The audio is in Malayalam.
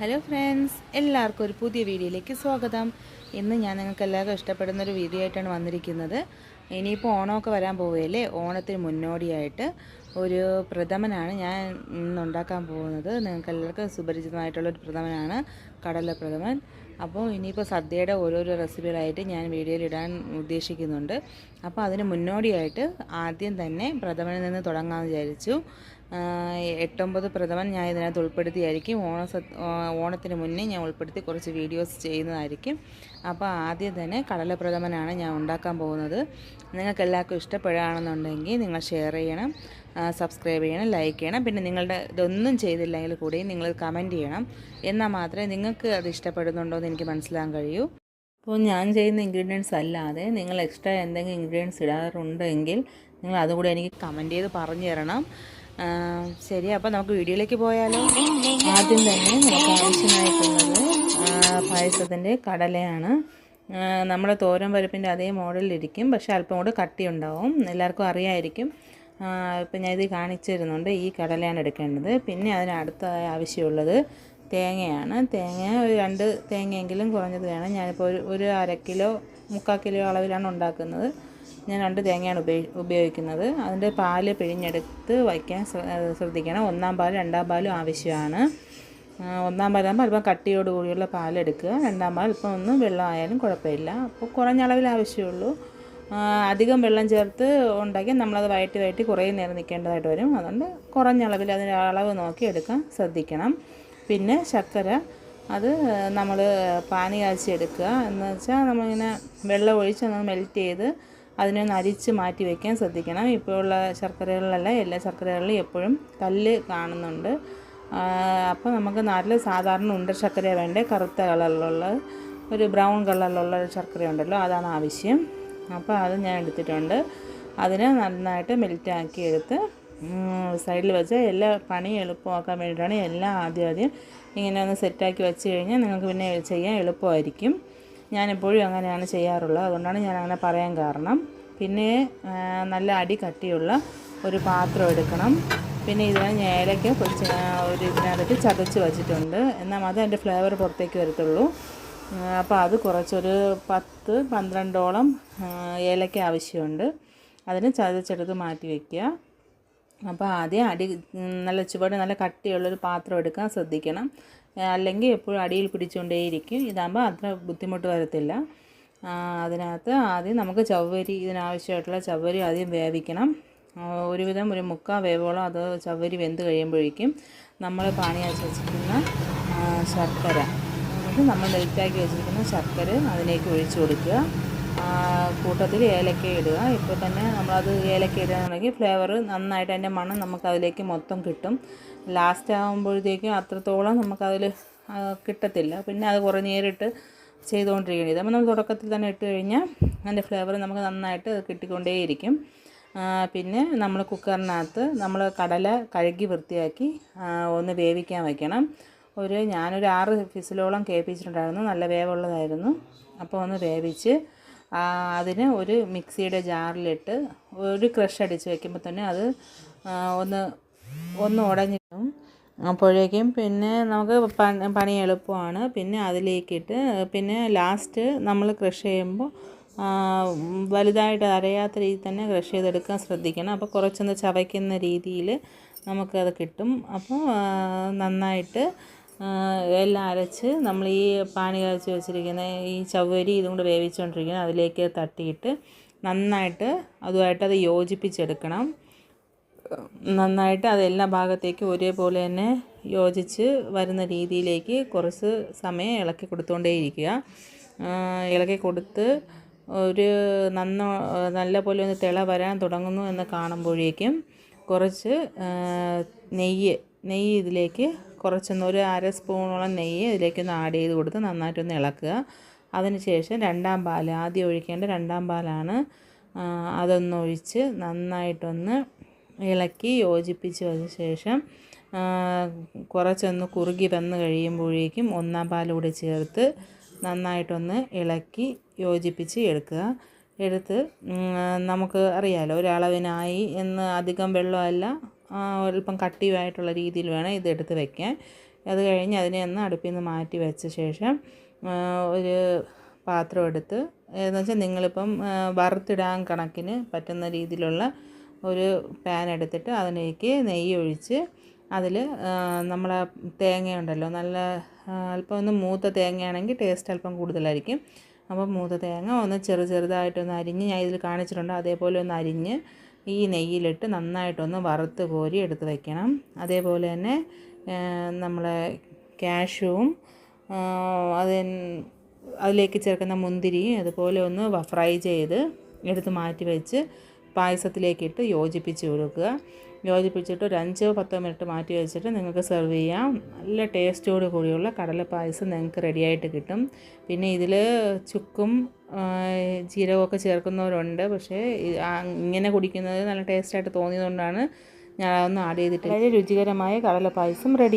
ഹലോ ഫ്രണ്ട്സ് എല്ലാവർക്കും ഒരു പുതിയ വീഡിയോയിലേക്ക് സ്വാഗതം. ഇന്ന് ഞാൻ നിങ്ങൾക്ക് എല്ലാവർക്കും ഇഷ്ടപ്പെടുന്ന ഒരു വീഡിയോ ആയിട്ടാണ് വന്നിരിക്കുന്നത്. ഇനിയിപ്പോൾ ഓണമൊക്കെ വരാൻ പോവുകയല്ലേ? ഓണത്തിന് മുന്നോടിയായിട്ട് ഒരു പ്രഥമനാണ് ഞാൻ ഇന്നുണ്ടാക്കാൻ പോകുന്നത്. നിങ്ങൾക്ക് എല്ലാവർക്കും സുപരിചിതമായിട്ടുള്ളൊരു പ്രഥമനാണ് കടല പ്രഥമൻ. അപ്പോൾ ഇനിയിപ്പോൾ സദ്യയുടെ ഓരോരോ റെസിപ്പികളായിട്ട് ഞാൻ വീഡിയോയിൽ ഇടാൻ ഉദ്ദേശിക്കുന്നുണ്ട്. അപ്പോൾ അതിന് മുന്നോടിയായിട്ട് ആദ്യം തന്നെ പ്രഥമനിൽ നിന്ന് തുടങ്ങാമെന്ന് വിചാരിച്ചു. എട്ടൊമ്പത് പ്രഥമൻ ഞാൻ ഇതിനകത്ത് ഉൾപ്പെടുത്തിയായിരിക്കും. ഓണ ഓണത്തിന് മുന്നേ ഞാൻ ഉൾപ്പെടുത്തി കുറച്ച് വീഡിയോസ് ചെയ്യുന്നതായിരിക്കും. അപ്പോൾ ആദ്യം തന്നെ കടല പ്രഥമനാണ് ഞാൻ ഉണ്ടാക്കാൻ പോകുന്നത്. നിങ്ങൾക്ക് എല്ലാവർക്കും ഇഷ്ടപ്പെടുകയാണെന്നുണ്ടെങ്കിൽ നിങ്ങൾ ഷെയർ ചെയ്യണം. സബ്സ്ക്രൈബ് ചെയ്യണം ലൈക്ക് ചെയ്യണം. പിന്നെ നിങ്ങളുടെ ഇതൊന്നും ചെയ്തില്ലെങ്കിൽ കൂടി നിങ്ങൾ കമന്റ് ചെയ്യണം. എന്നാൽ മാത്രമേ നിങ്ങൾക്ക് അത് ഇഷ്ടപ്പെടുന്നുണ്ടോ എന്ന് എനിക്ക് മനസ്സിലാക്കാൻ കഴിയൂ. അപ്പോൾ ഞാൻ ചെയ്യുന്ന ഇൻഗ്രീഡിയൻസ് അല്ലാതെ നിങ്ങൾ എക്സ്ട്രാ എന്തെങ്കിലും ഇൻഗ്രീഡിയൻസ് ഇടാറുണ്ടെങ്കിൽ നിങ്ങൾ അതുകൂടെ എനിക്ക് കമന്റ് ചെയ്ത് പറഞ്ഞു തരണം. ശരി അപ്പോൾ നമുക്ക് വീഡിയോയിലേക്ക് പോയാലോ. ആദ്യം തന്നെ നമുക്ക് ആവശ്യമായിട്ടുള്ളത് പായസത്തിന്റെ കടലയാണ്. നമ്മുടെ തോരൻ പരിപ്പിന്റെ അതേ മോഡലിലിരിക്കും പക്ഷേ അല്പം കൂടെ കട്ടിയുണ്ടാവും. എല്ലാവർക്കും അറിയായിരിക്കും. ഇപ്പം ഞാൻ കാണിച്ചു തരുന്നുണ്ട് ഈ കടലയാണ് എടുക്കേണ്ടത്. പിന്നെ അതിനടുത്ത ആവശ്യമുള്ളത് തേങ്ങയാണ്. തേങ്ങ ഒരു രണ്ട് തേങ്ങയെങ്കിലും കുറഞ്ഞത് വേണം. ഞാനിപ്പോൾ ഒരു ഒരു അര കിലോ മുക്കാൽ കിലോ അളവിലാണ് ഉണ്ടാക്കുന്നത്. ഞാൻ രണ്ട് തേങ്ങയാണ് ഉപയോഗി ഉപയോഗിക്കുന്നത്. അതിന്റെ പാൽ പിഴിഞ്ഞെടുത്ത് വയ്ക്കാൻ ശ്രദ്ധിക്കണം. ഒന്നാം പാൽ രണ്ടാം പാലും ആവശ്യമാണ്. ഒന്നാം പാലാകുമ്പോൾ അല്പം കട്ടിയോട് കൂടിയുള്ള പാലെടുക്കുക. രണ്ടാം പാൽ ഇപ്പം ഒന്ന് വെള്ളം ആയാലും കുഴപ്പമില്ല. അപ്പോൾ കുറഞ്ഞ അളവിൽ ആവശ്യമുള്ളൂ. അധികം വെള്ളം ചേർത്ത് ഉണ്ടാക്കി നമ്മളത് വയറ്റി വയറ്റി കുറേ നേരം നിൽക്കേണ്ടതായിട്ട് വരും. അതുകൊണ്ട് കുറഞ്ഞ അളവിൽ അതിന്റെ അളവ് നോക്കി എടുക്കാൻ ശ്രദ്ധിക്കണം. പിന്നെ ശർക്കര അത് നമ്മൾ പാനി കാച്ചി എടുക്കുക. എന്ന് വെച്ചാൽ നമ്മളിങ്ങനെ വെള്ളം ഒഴിച്ച് ഒന്ന് മെൽറ്റ് ചെയ്ത് അതിനെ ഒന്ന് അരിച്ച് മാറ്റി വയ്ക്കാൻ ശ്രദ്ധിക്കണം. ഇപ്പോൾ ഉള്ള ശർക്കരകളിലല്ല എല്ലാ ശർക്കരകളിലും എപ്പോഴും കല്ല് കാണുന്നുണ്ട്. അപ്പോൾ നമുക്ക് നാട്ടിൽ സാധാരണ ഉണ്ട ശർക്കര വേണ്ടേ. കറുത്ത കളറിലുള്ള ഒരു ബ്രൗൺ കളറിലുള്ള ശർക്കര ഉണ്ടല്ലോ അതാണ് ആവശ്യം. അപ്പോൾ അത് ഞാൻ എടുത്തിട്ടുണ്ട്. അതിനെ നന്നായിട്ട് മെൽറ്റാക്കി എടുത്ത് സൈഡിൽ വെച്ച് എല്ലാ പണി എളുപ്പമാക്കാൻ വേണ്ടിയിട്ടാണ് എല്ലാം ആദ്യം ആദ്യം ഇങ്ങനെ ഒന്ന് സെറ്റാക്കി വെച്ച് കഴിഞ്ഞാൽ നിങ്ങൾക്ക് പിന്നെ ചെയ്യാൻ എളുപ്പമായിരിക്കും. ഞാനെപ്പോഴും അങ്ങനെയാണ് ചെയ്യാറുള്ളത്. അതുകൊണ്ടാണ് ഞാൻ അങ്ങനെ പറയാൻ കാരണം. പിന്നെ നല്ല അടി കട്ടിയുള്ള ഒരു പാത്രം എടുക്കണം. പിന്നെ ഇതിന് ഞാൻ ഏലക്ക പൊടിച്ച് ഒരു ഇതിനകത്തിട്ട് ചതച്ച് വച്ചിട്ടുണ്ട്. എന്നാൽ മാത്രമേ അതിന്റെ ഫ്ലേവർ പുറത്തേക്ക് വരത്തുള്ളൂ. അപ്പോൾ അത് കുറച്ചൊരു പത്ത് പന്ത്രണ്ടോളം ഏലക്ക ആവശ്യമുണ്ട്. അതിന് ചതച്ചെടുത്ത് മാറ്റി വയ്ക്കുക അപ്പോൾ ആദ്യം അടി നല്ല ചുവട് നല്ല കട്ടിയുള്ളൊരു പാത്രം എടുക്കാൻ ശ്രദ്ധിക്കണം. അല്ലെങ്കിൽ എപ്പോഴും അടിയിൽ പിടിച്ചുകൊണ്ടേയിരിക്കും. ഇതാകുമ്പോൾ അത്ര ബുദ്ധിമുട്ട് വരത്തില്ല. അതിനകത്ത് ആദ്യം നമുക്ക് ചവ്വരി ഇതിനാവശ്യമായിട്ടുള്ള ചവ്വരി ആദ്യം വേവിക്കണം. ഒരുവിധം ഒരു മുക്കാൽ വേവോളം അത് ചവ്വരി വെന്ത് കഴിയുമ്പോഴേക്കും നമ്മൾ പാനി അരച്ച് വെച്ചിരിക്കുന്ന ശർക്കര. എന്നിട്ട് നമ്മൾ മെൽറ്റാക്കി വെച്ചിരിക്കുന്ന ശർക്കര അതിലേക്ക് ഒഴിച്ചു കൊടുക്കുക. കൂട്ടത്തിൽ ഏലക്ക ഇടുക. ഇപ്പോൾ തന്നെ നമ്മളത് ഏലക്ക ഇടുകയാണെങ്കിൽ ഫ്ലേവർ നന്നായിട്ട് അതിന്റെ മണം നമുക്ക് അതിലേക്ക് മൊത്തം കിട്ടും. ലാസ്റ്റ് ആകുമ്പോഴത്തേക്കും അത്രത്തോളം നമുക്കതിൽ കിട്ടത്തില്ല. പിന്നെ അത് കുറേ നേരിട്ട് ചെയ്തുകൊണ്ടിരിക്കുന്നത് ഇതാകുമ്പോൾ നമ്മൾ തുടക്കത്തിൽ തന്നെ ഇട്ട് കഴിഞ്ഞാൽ അതിന്റെ ഫ്ലേവർ നമുക്ക് നന്നായിട്ട് കിട്ടിക്കൊണ്ടേയിരിക്കും. പിന്നെ നമ്മൾ കുക്കറിനകത്ത് നമ്മൾ കടല കഴുകി വൃത്തിയാക്കി ഒന്ന് വേവിക്കാൻ വയ്ക്കണം ഒരു ഞാനൊരു ആറ് ഫിസിലോളം കേൾപ്പിച്ചിട്ടുണ്ടായിരുന്നു നല്ല വേവുള്ളതായിരുന്നു. അപ്പോൾ ഒന്ന് വേവിച്ച് അതിന് ഒരു മിക്സിയുടെ ജാറിലിട്ട് ഒരു ക്രഷ് അടിച്ച് വെക്കുമ്പോൾ തന്നെ അത് ഒന്ന് ഒന്ന് ഉടഞ്ഞിട്ടും അപ്പോഴേക്കും പിന്നെ നമുക്ക് പണി എളുപ്പമാണ്. പിന്നെ അതിലേക്കിട്ട് പിന്നെ ലാസ്റ്റ് നമ്മൾ ക്രഷ് ചെയ്യുമ്പോൾ വലുതായിട്ട് അരയാത്ത രീതിയിൽ തന്നെ ക്രഷ് ചെയ്തെടുക്കാൻ ശ്രദ്ധിക്കണം. അപ്പോൾ കുറച്ചൊന്ന് ചവയ്ക്കുന്ന രീതിയിൽ നമുക്കത് കിട്ടും. അപ്പോൾ നന്നായിട്ട് എല്ലാം അരച്ച് നമ്മൾ ഈ പാനി കാച്ചി വെച്ചിരിക്കുന്ന ഈ ചവ്വരി ഇതും കൂടെ വേവിച്ചുകൊണ്ടിരിക്കുന്നത് അതിലേക്ക് തട്ടിയിട്ട് നന്നായിട്ട് അതുമായിട്ട് അത് യോജിപ്പിച്ചെടുക്കണം. നന്നായിട്ട് അത് എല്ലാ ഭാഗത്തേക്കും ഒരേപോലെ തന്നെ യോജിച്ച് വരുന്ന രീതിയിലേക്ക് കുറച്ച് സമയം ഇളക്കി കൊടുത്തുകൊണ്ടേയിരിക്കുക ഇളക്കി കൊടുത്ത് ഒരു നന്ന നല്ല പോലെ ഒന്ന് തിള വരാൻ തുടങ്ങുന്നു എന്ന് കാണുമ്പോഴേക്കും കുറച്ച് നെയ്യ് നെയ്യ് ഇതിലേക്ക് കുറച്ചൊന്ന് ഒരു അര സ്പൂണോളം നെയ്യ് ഇതിലേക്കൊന്ന് ആഡ് ചെയ്ത് കൊടുത്ത് നന്നായിട്ടൊന്ന് ഇളക്കുക. അതിനുശേഷം രണ്ടാം പാൽ ആദ്യം ഒഴിക്കേണ്ട രണ്ടാം പാലാണ് അതൊന്ന് ഒഴിച്ച് നന്നായിട്ടൊന്ന് ഇളക്കി യോജിപ്പിച്ച് വന്ന ശേഷം കുറച്ചൊന്ന് കുറുകി വന്ന് കഴിയുമ്പോഴേക്കും ഒന്നാം പാൽ കൂടി ചേർത്ത് നന്നായിട്ടൊന്ന് ഇളക്കി യോജിപ്പിച്ച് എടുക്കുക. എടുത്ത് നമുക്ക് അറിയാലോ ഒരളവിനായി എന്ന് അധികം വെള്ളമല്ല. അല്പം കട്ടിയുമായിട്ടുള്ള രീതിയിൽ വേണം ഇതെടുത്ത് വയ്ക്കാൻ അത് കഴിഞ്ഞ് അതിനെ ഒന്ന് അടുപ്പിൽ നിന്ന് മാറ്റി വെച്ച ശേഷം ഒരു പാത്രം എടുത്ത് എന്ന് വെച്ചാൽ നിങ്ങളിപ്പം വറുത്തിടാൻ കണക്കിന് പറ്റുന്ന രീതിയിലുള്ള ഒരു പാൻ എടുത്തിട്ട് അതിലേക്ക് നെയ്യ് ഒഴിച്ച് അതിൽ നമ്മളെ തേങ്ങയുണ്ടല്ലോ നല്ല അല്പം ഒന്ന് മൂത്ത തേങ്ങയാണെങ്കിൽ ടേസ്റ്റ് അല്പം കൂടുതലായിരിക്കും. അപ്പോൾ മൂത്ത തേങ്ങ ഒന്ന് ചെറു ചെറുതായിട്ടൊന്ന് അരിഞ്ഞ് ഞാൻ ഇതിൽ കാണിച്ചിട്ടുണ്ട്. അതേപോലെ ഒന്ന് അരിഞ്ഞ് ഈ നെയ്യിലിട്ട് നന്നായിട്ടൊന്ന് വറുത്ത് കോരി എടുത്ത് വയ്ക്കണം അതേപോലെ തന്നെ നമ്മളെ കാഷ്യൂവും അത് അതിലേക്ക് ചേർക്കുന്ന മുന്തിരിയും അതുപോലെ ഒന്ന് ഫ്രൈ ചെയ്ത് എടുത്ത് മാറ്റി വെച്ച് പായസത്തിലേക്കിട്ട് യോജിപ്പിച്ച് കൊടുക്കുക. യോജിപ്പിച്ചിട്ട് ഒരു അഞ്ചോ പത്തോ മിനിറ്റ് മാറ്റി വെച്ചിട്ട് നിങ്ങൾക്ക് സെർവ് ചെയ്യാം. നല്ല ടേസ്റ്റോട് കൂടിയുള്ള കടല പായസം നിങ്ങൾക്ക് റെഡിയായിട്ട് കിട്ടും. പിന്നെ ഇതിൽ ചുക്കും ജീരകമൊക്കെ ചേർക്കുന്നവരുണ്ട്. പക്ഷേ ഇങ്ങനെ കുടിക്കുന്നത് നല്ല ടേസ്റ്റായിട്ട് തോന്നിയതുകൊണ്ടാണ് ഞാൻ അതൊന്ന് ആഡ് ചെയ്തിട്ട് വളരെ രുചികരമായ കടല പായസം റെഡി